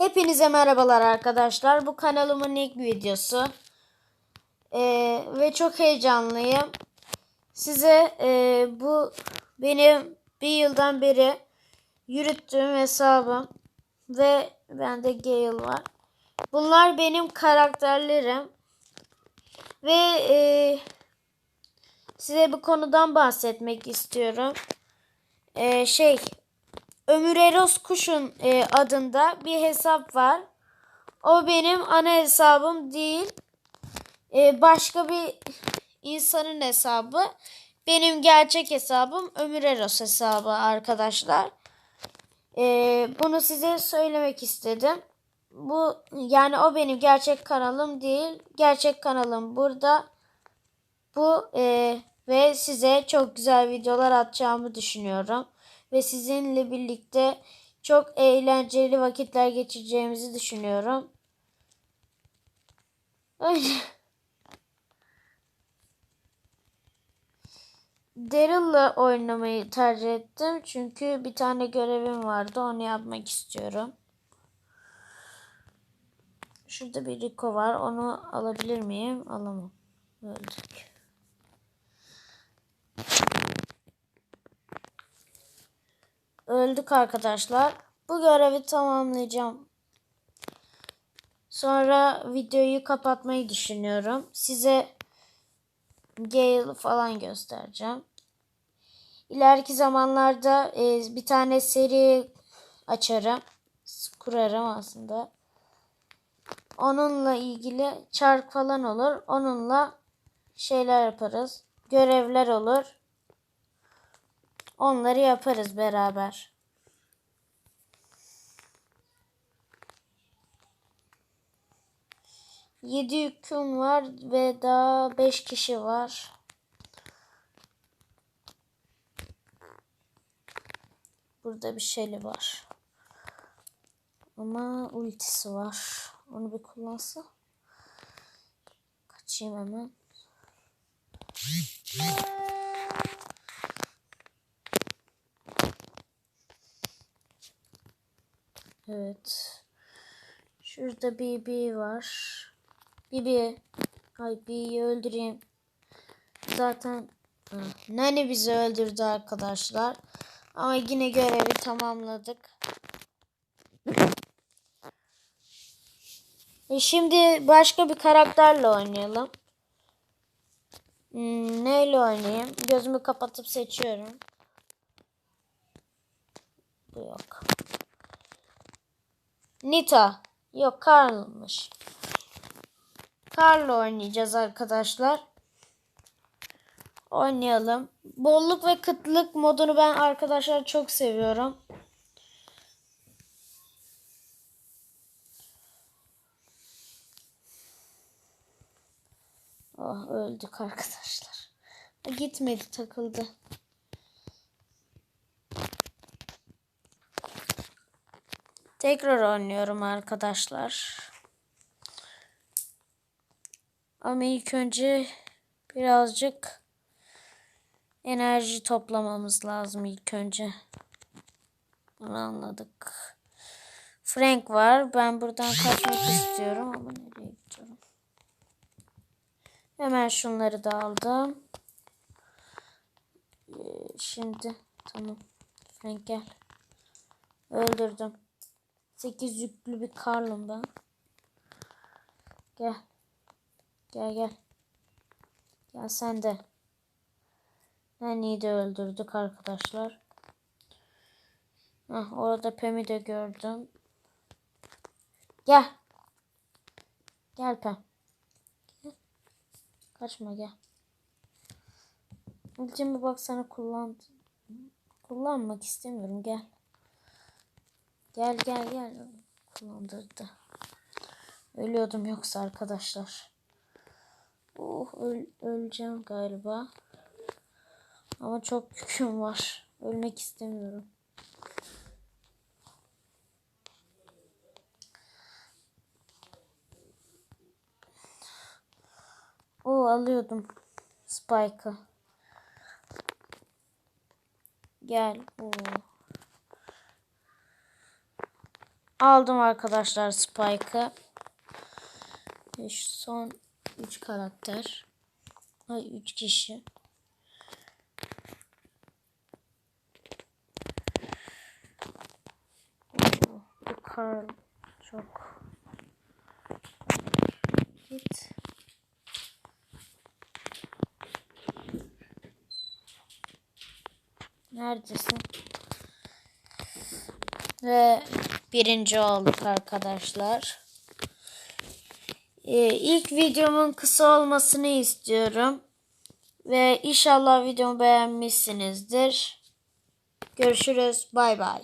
Hepinize merhabalar arkadaşlar. Bu kanalımın ilk videosu. Ee, ve çok heyecanlıyım. Size e, bu benim bir yıldan beri yürüttüğüm hesabım. Ve bende Gale var. Bunlar benim karakterlerim. Ve e, size bu konudan bahsetmek istiyorum. E, şey Ömür Eros Kuş'un e, adında bir hesap var. O benim ana hesabım değil. E, başka bir insanın hesabı. Benim gerçek hesabım Ömür Eros hesabı arkadaşlar. E, bunu size söylemek istedim. Bu yani o benim gerçek kanalım değil. Gerçek kanalım burada. Bu e, ve size çok güzel videolar atacağımı düşünüyorum ve sizinle birlikte çok eğlenceli vakitler geçireceğimizi düşünüyorum. Öyle. Daryl'la oynamayı tercih ettim. Çünkü bir tane görevim vardı. Onu yapmak istiyorum. Şurada bir Rico var. Onu alabilir miyim? Alamam. Öldük. Öldük arkadaşlar. Bu görevi tamamlayacağım. Sonra videoyu kapatmayı düşünüyorum. Size Gale falan göstereceğim. İleriki zamanlarda e, bir tane seri açarım. Kurarım aslında. Onunla ilgili çark falan olur. Onunla şeyler yaparız. Görevler olur. Onları yaparız beraber. Yedi yüküm var ve daha beş kişi var. Burada bir şeyli var. Ama ultisi var. Onu bir kullansa. Kaçayım hemen. Evet. Şurada BB var. BB. Ay B'yi öldüreyim. Zaten. Nani bizi öldürdü arkadaşlar. Ama yine görevi tamamladık. E şimdi başka bir karakterle oynayalım. Hmm, neyle oynayayım? Gözümü kapatıp seçiyorum. Bu yok. Nita. Yok Carl'mış. Carl'la oynayacağız arkadaşlar. Oynayalım. Bolluk ve kıtlık modunu ben arkadaşlar çok seviyorum. Oh öldük arkadaşlar. Gitmedi takıldı. Tekrar oynuyorum arkadaşlar. Ama ilk önce birazcık enerji toplamamız lazım ilk önce. Bunu anladık. Frank var. Ben buradan kaçmak istiyorum ama nereye gidiyorum? Hemen şunları da aldım. Ee, şimdi tamam. Frank gel. Öldürdüm. 8 yüklü bir karlım ben. Gel. Gel gel. Gel sen de. Nani'yi de öldürdük arkadaşlar. Hah, orada Pem'i de gördüm. Gel. Gel Pem. Gel. Kaçma gel. Ultimi bak sana kullan. Kullanmak istemiyorum gel. Gel gel gel. Kullandırdı. Ölüyordum yoksa arkadaşlar. Oh öl öleceğim galiba. Ama çok yüküm var. Ölmek istemiyorum. O alıyordum Spike'ı. Gel. Oo. Aldım arkadaşlar Spike'ı. Son 3 karakter. Ay 3 kişi. Oo, Bu Carl çok git. Neredesin? Ve birinci olduk arkadaşlar. Ee, ilk videomun kısa olmasını istiyorum. Ve inşallah videomu beğenmişsinizdir. Görüşürüz. Bay bay.